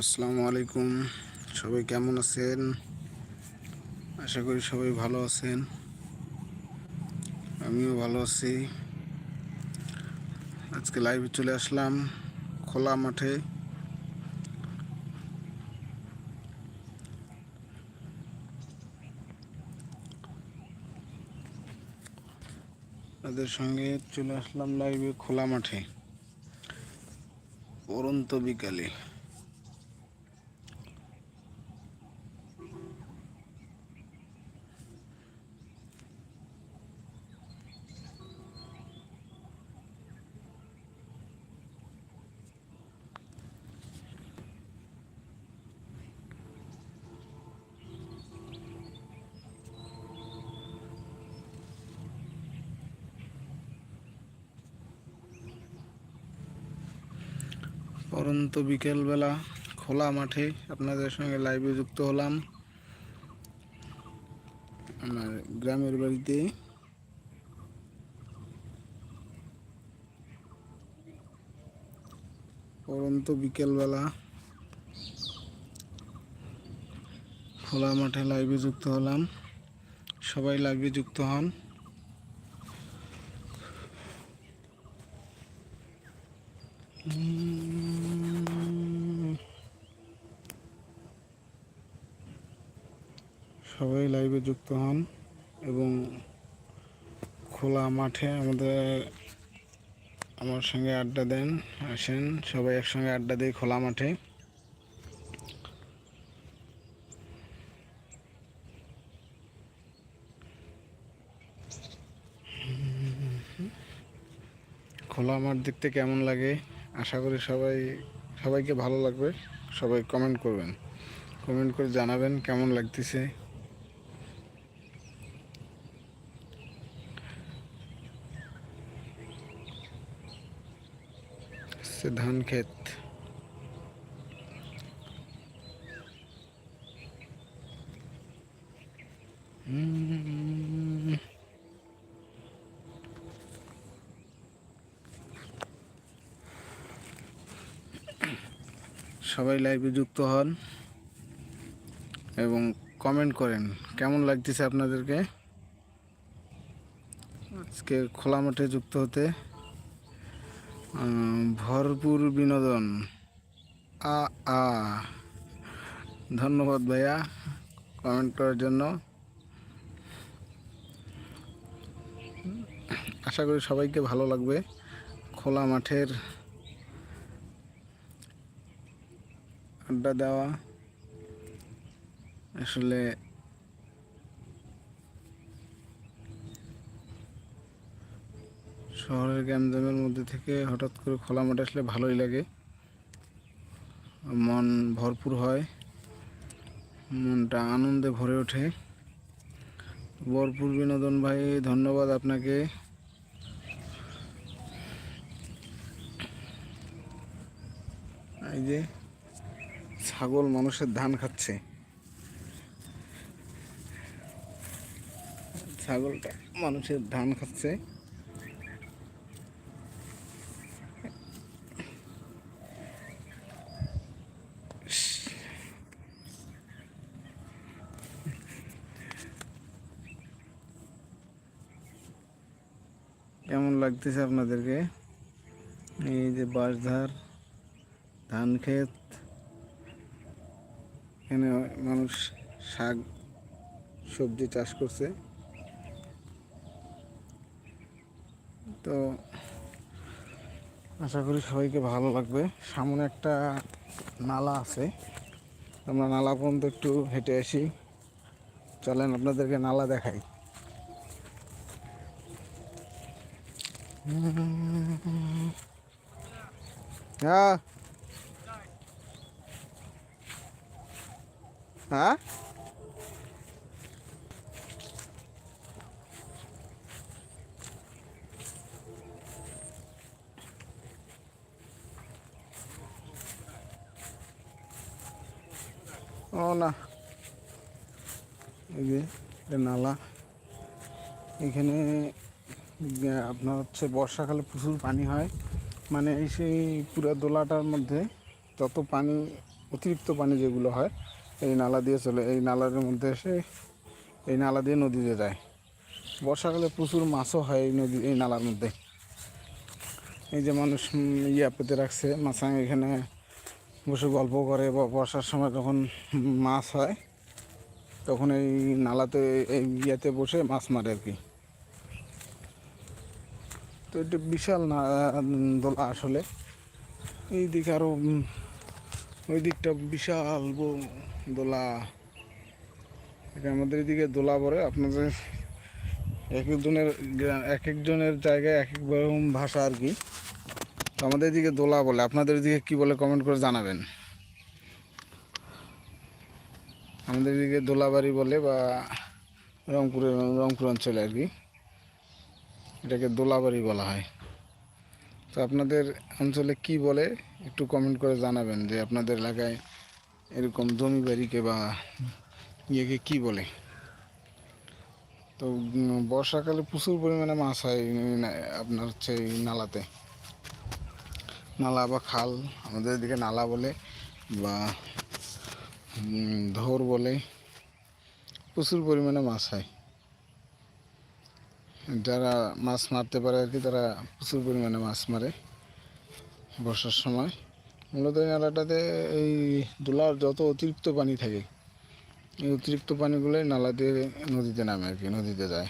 আসসালামু আলাইকুম। সবাই কেমন আছেন? আশা করি সবাই ভালো আছেন। আমিও ভালো আছি। আজকে লাইভে চলে আসলাম খোলা মাঠে। তাদের সঙ্গে চলে আসলাম লাইভে খোলা মাঠে। পরন্ত বিকালে। পরন্ত বিকেলবেলা খোলা মাঠে আপনাদের সঙ্গে লাইভে যুক্ত হলাম। আমার গ্রামের বাড়িতে। পরন্ত বিকেলবেলা খোলা মাঠে লাইভে যুক্ত হলাম। সবাই লাইভে যুক্ত হন। সবাই লাইভে যুক্ত হন এবং খোলা মাঠে আমাদের, আমার সঙ্গে আড্ডা দেন, আসেন। সবাই একসঙ্গে আড্ডা দিই খোলা মাঠে। খোলা মাঠ দেখতে কেমন লাগে? আশা করি সবাই, সবাইকে ভালো লাগবে। সবাই কমেন্ট করবেন। কমেন্ট করে জানাবেন কেমন লাগতেছে। সে ধান ক্ষেত। সবাই লাইভে যুক্ত হন এবং কমেন্ট করেন, কেমন লাগতেছে আপনাদেরকে আজকে খোলা মাঠে যুক্ত হতে ভরপুর বিনোদন। আ আ। ধন্যবাদ ভাইয়া কমেন্ট করার জন্য। আশা করি সবাইকে ভালো লাগবে। খোলা মাঠের আড্ডা দেওয়া। আসলে শহরের গ্যাঞ্জামের মধ্যে থেকে হঠাৎ করে খোলা মাঠে আসলে ভালোই লাগে। মন ভরপুর হয়, মনটা আনন্দে ভরে ওঠে। ভরপুর বিনোদন ভাই, ধন্যবাদ আপনাকে। এই যে ছাগল মানুষের ধান খাচ্ছে। ছাগলটা মানুষের ধান খাচ্ছে। কেমন লাগতেছে আপনাদেরকে? এই যে বাঁশধার ধান ক্ষেত এখানে মানুষ শাক, সবজি চাষ করছে। তো আশা করি সবাইকে ভালো লাগবে। সামনে একটা নালা আছে। আমরা নালা পর্যন্ত একটু হেঁটে আসি। চলেন আপনাদেরকে নালা দেখাই। হ্যাঁ হ্যাঁ ও না এই যে এটা নালা এখানে আহ, আপনার হচ্ছে বর্ষাকালে প্রচুর পানি হয়। মানে এই সেই পুরো দোলাটার মধ্যে যত পানি, অতিরিক্ত পানি যেগুলো হয়, এই নালা দিয়ে চলে, এই নালার মধ্যে এসে এই নালা দিয়ে নদীতে যায়। বর্ষাকালে প্রচুর মাছও হয় এই নদী, এই নালার মধ্যে। এই যে মানুষ ইয়া পেতে রাখছে, মাছাং এখানে বসে গল্প করে। বর্ষার সময় যখন মাছ হয়, তখন এই নালাতে, এই ইয়েতে বসে মাছ মারে আর কি। তো এটা বিশাল না দোলা আসলে। এই দিকে আরও ওই দিকটা বিশাল দোলা। এটা আমাদের এদিকে দোলা বলে আপনাদের এক একজনের এক একজনের জায়গায় এক এক রকম ভাষা আর কি। তো আমাদের এদিকে দোলা বলে। আপনাদের এদিকে কি বলে কমেন্ট করে জানাবেন। আমাদের এদিকে দোলাবাড়ি বলে বা রংপুরের, রংপুর অঞ্চলে আর কি। এটাকে দোলাবাড়ি বলা হয়। তো আপনাদের অঞ্চলে কি বলে একটু কমেন্ট করে জানাবেন যে আপনাদের এলাকায় এরকম জমি বাড়িকে বা ইয়েকে কি বলে? তো বর্ষাকালে প্রচুর পরিমাণে মাছ হয় আপনার হচ্ছে নালাতে। নালা বা খাল, আমাদের এদিকে নালা বলে বা ধোর বলে প্রচুর পরিমাণে মাছ হয়। যারা মাছ মারতে পারে আর কি, তারা প্রচুর পরিমাণে মাছ মারে বর্ষার সময়। মূলত এই নালাটাতে এই দোলার যত অতিরিক্ত পানি থাকে, এই অতিরিক্ত পানিগুলোই নালা দিয়ে নদীতে নামে আর কি, নদীতে যায়।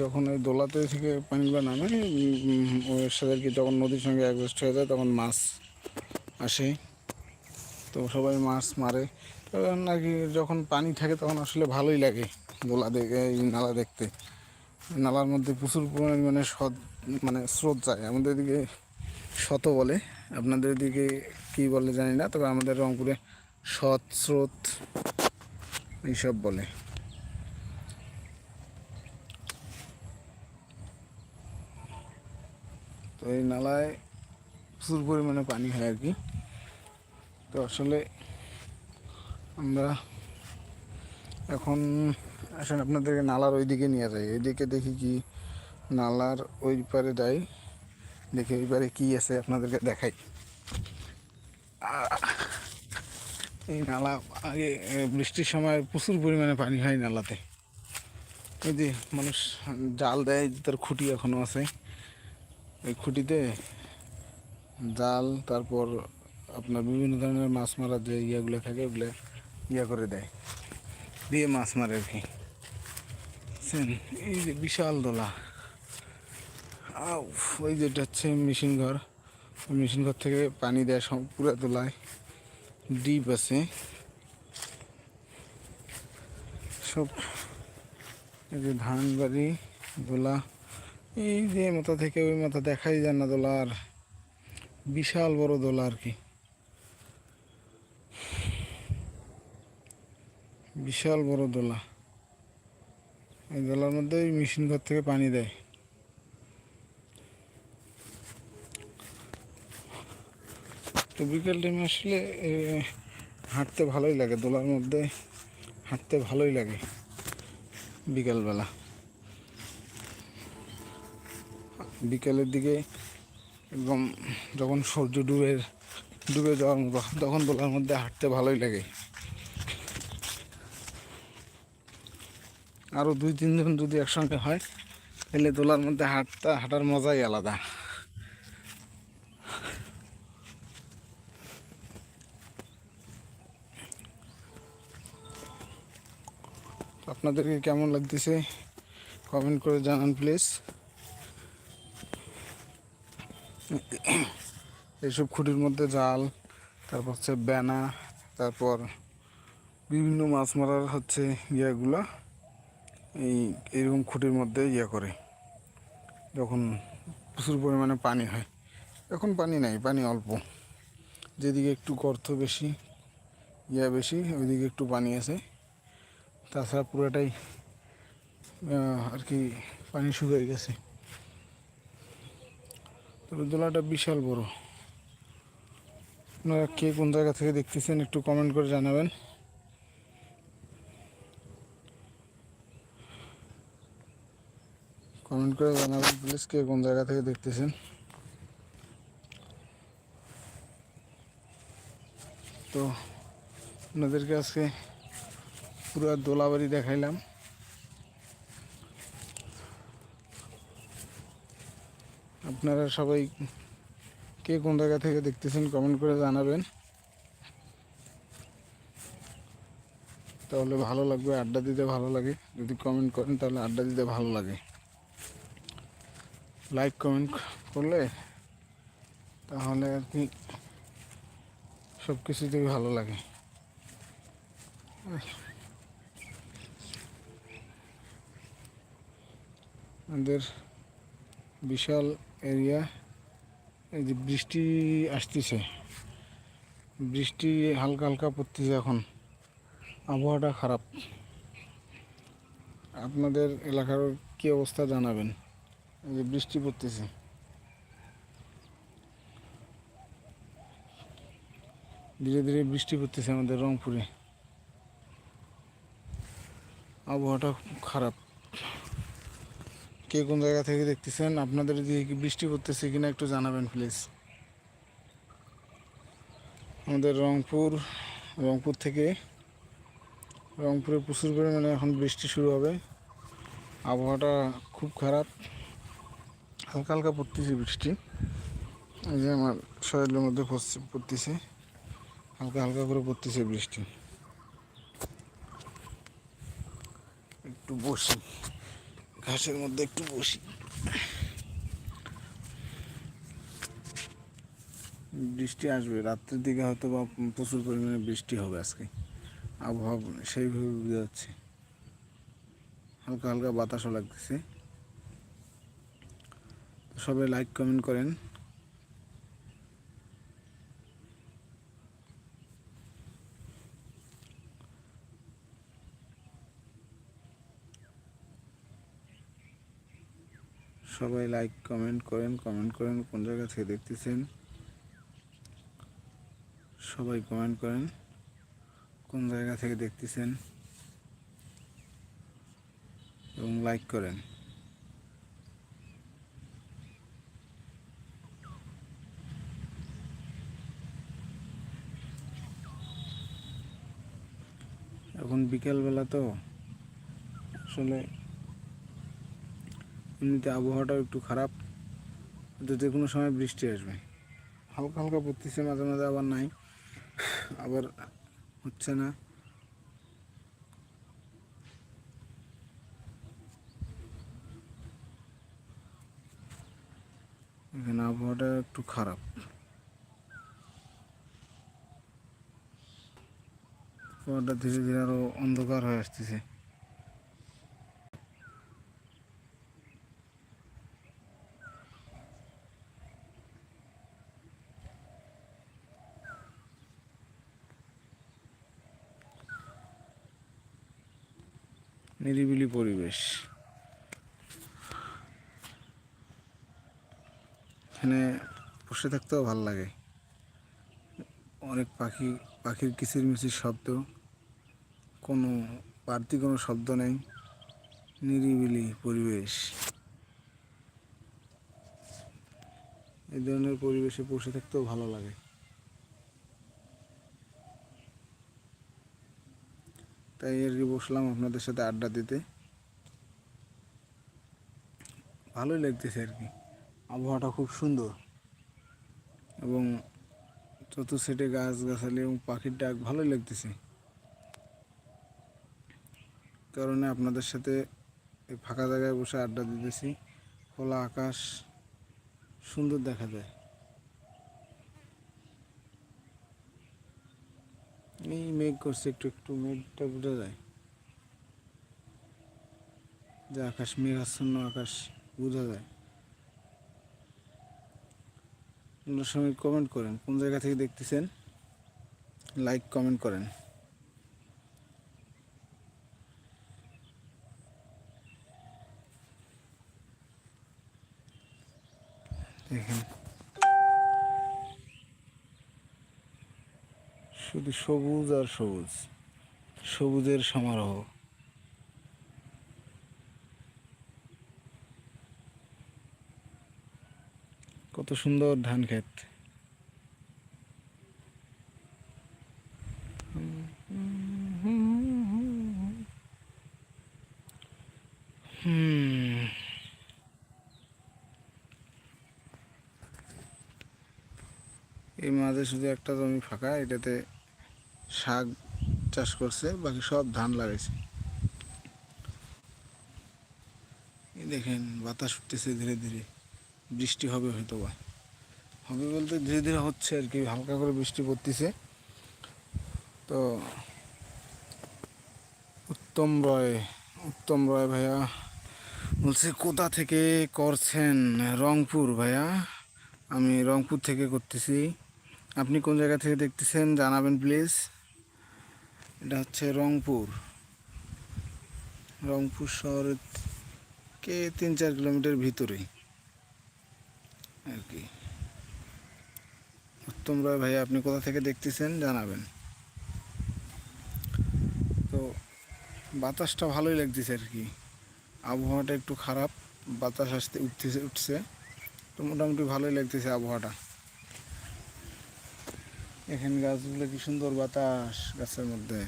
যখন ওই দোলাতে থেকে পানিগুলো নামে ওর সাথে কি যখন নদীর সঙ্গে অ্যাডজাস্ট হয়ে যায়, তখন মাছ আসে। তো সবাই মাছ মারে। আর যখন পানি থাকে তখন আসলে ভালোই লাগে দোলা দেখে, এই নালা দেখতে। নালার মধ্যে প্রচুর পরিমাণে সৎ মানে স্রোত যায়। আমাদের এদিকে শত বলে। আপনাদের এদিকে কী বলে জানি না, তবে আমাদের রংপুরে সৎ স্রোত এইসব বলে। তো এই নালায় প্রচুর পরিমাণে পানি হয় আর কি। তো আসলে আমরা এখন আসেন আপনাদেরকে নালার ওই দিকে নিয়ে যাই। ওইদিকে দেখি কি নালার ওই পারে যাই, দেখি ওই পারে কী আছে আপনাদেরকে দেখাই। এই নালা আগে বৃষ্টির সময় প্রচুর পরিমাণে পানি হয় নালাতে। ওই যে মানুষ জাল দেয়, তার খুঁটি এখনও আছে। ওই খুঁটিতে জাল, তারপর আপনার বিভিন্ন ধরনের মাছ মারার যে ইয়েগুলো থাকে, ওগুলো ইয়ে করে দেয়। দিয়ে মাছ মারে আর কি? এই যে বিশাল দোলা। আউ, ওই যেটা হচ্ছে মেশিন ঘর। মেশিন ঘর থেকে পানি দেয় সব পুরা দোলায়। ডিপ আছে। সব এই যে ধান বাড়ি দোলা। এই যে মাথা থেকে ওই মাথা দেখাই যায় না দোলার। বিশাল বড় দোলা আর কি। বিশাল বড় দোলা। এই দোলার মধ্যে ওই মেশিন ঘর থেকে পানি দেয়। তো বিকেল টাইমে আসলে হাঁটতে ভালোই লাগে। দোলার মধ্যে হাঁটতে ভালোই লাগে বিকালবেলা। বিকেলের দিকে একদম যখন সূর্য ডুবে ডুবে যাওয়ার মতো, তখন দোলার মধ্যে হাঁটতে ভালোই লাগে। আরও দুই তিনজন যদি একসঙ্গে হয়, তাহলে দোলার মধ্যে হাঁটতা, হাঁটার মজাই আলাদা। আপনাদেরকে কেমন লাগতেছে? কমেন্ট করে জানান, প্লিজ। এইসব খুঁটির মধ্যে জাল, তারপর হচ্ছে ব্যানা, তারপর বিভিন্ন মাছ মারার হচ্ছে ইয়েগুলো এই এরকম খুঁটির মধ্যে ইয়ে করে। যখন প্রচুর পরিমাণে পানি হয়। এখন পানি নাই, পানি অল্প। যেদিকে একটু গর্ত বেশি, ইয়া বেশি, ওইদিকে একটু পানি আছে। তাছাড়া পুরোটাই আর কি পানি শুকিয়ে গেছে। তবে দোলাটা বিশাল বড়। আপনারা কে কোন জায়গা থেকে দেখতেছেন একটু কমেন্ট করে জানাবেন। কমেন্ট করে জানাবেন প্লিজ কে কোন জায়গা থেকে দেখতেছেন? তো আপনাদেরকে আজকে পুরো দোলাবাড়ি দেখাইলাম। আপনারা সবাই কে কোন জায়গা থেকে দেখতেছেন, কমেন্ট করে জানাবেন। তাহলে ভালো লাগবে, আড্ডা দিতে ভালো লাগে। যদি কমেন্ট করেন, তাহলে আড্ডা দিতে ভালো লাগে। লাইক কমেন্ট করলে তাহলে আর কি সব কিছুতেই ভালো লাগে। আমাদের বিশাল এরিয়া, এই যে বৃষ্টি আসতেছে। বৃষ্টি হালকা হালকা পড়তেছে এখন। আবহাওয়াটা খারাপ। আপনাদের এলাকার কি অবস্থা জানাবেন? যে বৃষ্টি পড়তেছে। ধীরে ধীরে বৃষ্টি পড়তেছে আমাদের রংপুরে। আবহাওয়াটা খুব খারাপ। কে কোন জায়গা থেকে দেখতেছেন, আপনাদের দিকে কি বৃষ্টি পড়তেছে কিনা একটু জানাবেন, প্লিজ। আমাদের রংপুর রংপুর থেকে রংপুরে প্রচুর পরিমাণে এখন বৃষ্টি শুরু হবে। আবহাওয়াটা খুব খারাপ। হালকা হালকা পড়তেছে বৃষ্টি। এই যে আমার শরীরের মধ্যে পড়তেছে। হালকা হালকা করে পড়তেছে বৃষ্টি। একটু বসি। ঘাসের মধ্যে একটু বসি। বৃষ্টি আসবে। রাত্রের দিকে হয়তো বা প্রচুর পরিমাণে বৃষ্টি হবে আজকে। আবহাওয়া সেইভাবে বোঝা যাচ্ছে। হালকা হালকা বাতাসও লাগতেছে। সবাই লাইক কমেন্ট করেন। সবাই লাইক কমেন্ট করেন কমেন্ট করেন কোন জায়গা থেকে দেখতেছেন। সবাই কমেন্ট করেন কোন জায়গা থেকে দেখতেছেন। এবং লাইক করেন। এখন বিকেলবেলা তো, আসলে এমনিতে আবহাওয়াটাও একটু খারাপ তো যে কোনো সময় বৃষ্টি আসবে। হালকা হালকা পড়তেছে, মাঝে মাঝে আবার নাই, আবার হচ্ছে না। এখানে আবহাওয়াটা একটু খারাপ। আবহাওয়াটা ধীরে ধীরে আরও অন্ধকার হয়ে আসতেছে। নিরিবিলি পরিবেশ। এখানে বসে থাকতেও ভালো লাগে। অনেক পাখি পাখির কিচির মিচির শব্দ, কোনো বাড়তি কোনো শব্দ নেই, নিরিবিলি পরিবেশ। এই ধরনের পরিবেশে বসে থাকতেও ভালো লাগে। তাই আর কি বসলাম আপনাদের সাথে আড্ডা দিতে। ভালোই লাগতেছে আর কি। আবহাওয়াটা খুব সুন্দর এবং চতুর্সাইডে গাছ গাছালি এবং পাখির ডাক ভালোই লাগতেছে। কারণে আপনাদের সাথে এই ফাঁকা জায়গায় বসে আড্ডা দিতেছি। খোলা আকাশ, সুন্দর দেখা যায়। এই মেঘ করছে, একটু একটু মেঘটা বোঝা যায়। যে আকাশ মেঘাচ্ছন্ন আকাশ, বোঝা যায়। আপনার সময় কমেন্ট করেন, কোন জায়গা থেকে দেখতেছেন লাইক কমেন্ট করেন। দেখেন। শুধু সবুজ আর সবুজ, সবুজের সমারোহ। সুন্দর ধান ক্ষেত। এই মাঝে শুধু একটা জমি ফাঁকা, এটাতে শাক চাষ করছে, বাকি সব ধান লাগাইছে। দেখেন, বাতাস উঠতেছে ধীরে ধীরে। বৃষ্টি হবে হয়তো বা। হবে বলতে ধীরে ধীরে হচ্ছে আর কি, হালকা করে বৃষ্টি পড়তেছে। তো উত্তম রয় উত্তম রয় ভাইয়া বলছে, কোথা থেকে করছেন রংপুর ভাইয়া? আমি রংপুর থেকে করতেছি। আপনি কোন জায়গা থেকে দেখতেছেন জানাবেন প্লিজ। এটা হচ্ছে রংপুর। রংপুর শহরের কে তিন চার কিলোমিটার ভিতরেই। আর কি। উত্তম রায় ভাই আপনি কোথা থেকে দেখতেছেন জানাবেন। তো বাতাসটা ভালোই লাগতেছে আর কি। আবহাওয়াটা একটু খারাপ, বাতাস আসতে উঠতেছে, উঠছে। তো মোটামুটি ভালোই লাগতেছে আবহাওয়াটা। এখানে গাছগুলো কি সুন্দর বাতাস গাছের মধ্যে,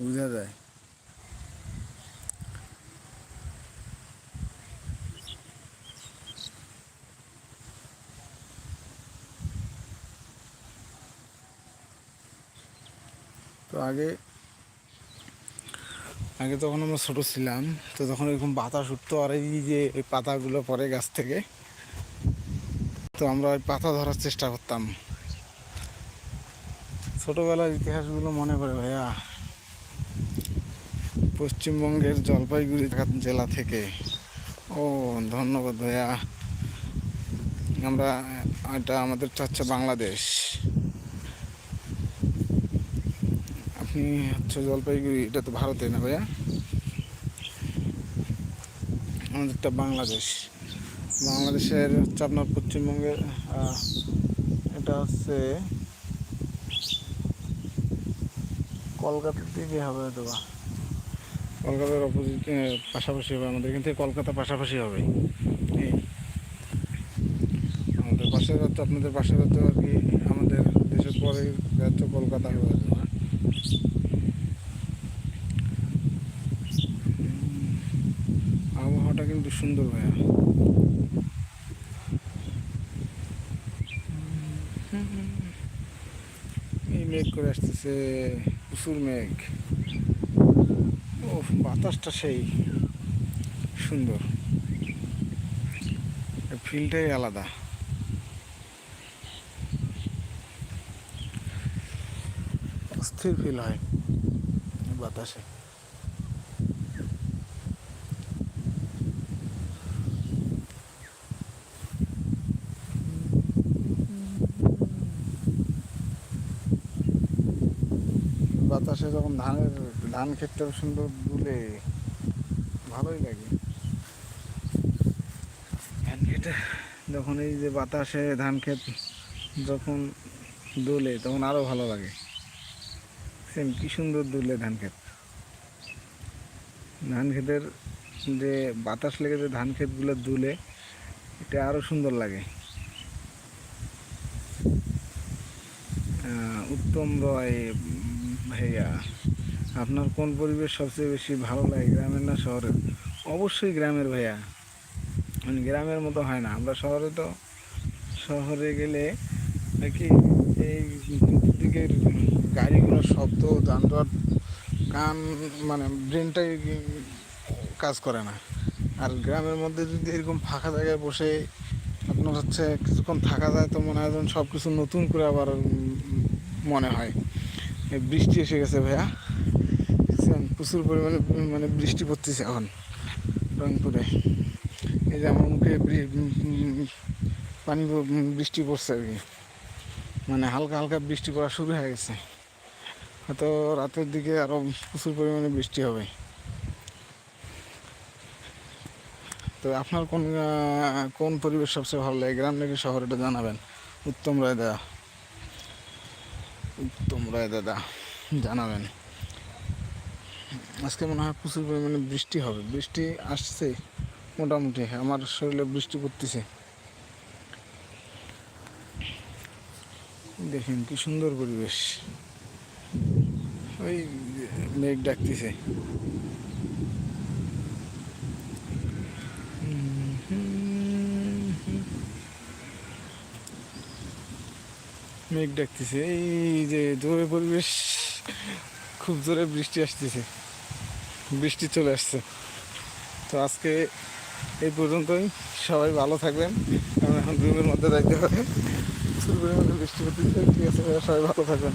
বোঝা যায় তো আগে আগে তখন আমরা ছোটো ছিলাম, তো তখন এরকম বাতাস উঠতো আর এই যে এই পাতাগুলো পরে গাছ থেকে, তো আমরা ওই পাতা ধরার চেষ্টা করতাম। ছোটোবেলার ইতিহাসগুলো মনে পড়ে ভাইয়া। পশ্চিমবঙ্গের জলপাইগুড়ি জেলা থেকে। ও, ধন্যবাদ ভাইয়া। আমরা, এটা আমাদের হচ্ছে বাংলাদেশ। হচ্ছে জলপাইগুড়ি, এটা তো ভারতে না ভাইয়া? আমাদেরটা বাংলাদেশ। বাংলাদেশের হচ্ছে আপনার পশ্চিমবঙ্গের এটা হচ্ছে কলকাতার দিকে হবে হয়তো বা কলকাতার অপোজিট পাশাপাশি হবে আমাদের। এখান থেকে কলকাতা পাশাপাশি হবে। আমাদের পাশের রাজ্য, আপনাদের পাশের রাজ্য আর কি, আমাদের দেশের পরে রাজ্য কলকাতা হবে। আবহাওয়াটা কিন্তু সুন্দর ভাইয়া। এই মেঘ করে আসতেছে, প্রচুর মেঘ। ও বাতাসটা সেই সুন্দর। ফিলটাই আলাদা। অস্থির ফিল হয় বাতাসে। বাতাসে যখন ধানের, ধান ক্ষেতটা সুন্দর দুলে, ভালোই লাগে। ধান খেতে যখন এই যে বাতাসে ধান ক্ষেত যখন দোলে, তখন আরও ভালো লাগে। সেম কি সুন্দর দুলে ধান ক্ষেত। ধান ক্ষেতের যে বাতাস লেগে যে ধান ক্ষেতগুলো দুলে, এটা আরও সুন্দর লাগে। উত্তম রয়, ভাইয়া, আপনার কোন পরিবেশ সবচেয়ে বেশি ভালো লাগে, গ্রামের না শহরের? অবশ্যই গ্রামের, ভাইয়া। মানে গ্রামের মতো হয় না। আমরা শহরে তো, শহরে গেলে নাকি এই দিকের গাড়িগুলোর শব্দ, যানজট কান মানে ব্রেনটাই কাজ করে না। আর গ্রামের মধ্যে যদি এরকম ফাঁকা জায়গায় বসে আপনার হচ্ছে কিছুক্ষণ থাকা যায় তো মনে হয় যেন সব কিছু নতুন করে আবার মনে হয়। বৃষ্টি এসে গেছে ভাইয়া? প্রচুর পরিমাণে মানে বৃষ্টি পড়তেছে এখন রংপুরে। এই যে আমার মুখে পানি বৃষ্টি পড়ছে আর কি। মানে হালকা হালকা বৃষ্টি পড়া শুরু হয়ে গেছে। হয়তো রাতের দিকে আরও প্রচুর পরিমাণে বৃষ্টি হবে। তো আপনার কোন কোন পরিবেশ সবচেয়ে ভালো লাগে? গ্রাম নাকি শহর? এটা জানাবেন। উত্তম রায় দাদা। উত্তম রায় দাদা, জানাবেন। আজকে মনে হয় প্রচুর পরিমাণে বৃষ্টি হবে। বৃষ্টি আসছে মোটামুটি। আমার শরীরে বৃষ্টি পড়তেছে। দেখেন কি সুন্দর পরিবেশ। ওই মেঘ ডাকতেছে। মেঘ ডাকতেছে। এই যে জোরে পরিবেশ, খুব জোরে বৃষ্টি আসতেছে। বৃষ্টি চলে আসছে। তো আজকে এই পর্যন্তই। সবাই ভালো থাকবেন। কারণ এখন রুমের মধ্যে যাইতে হবে। বৃষ্টি পড়তেছে। ঠিক আছে, সবাই ভালো থাকবেন।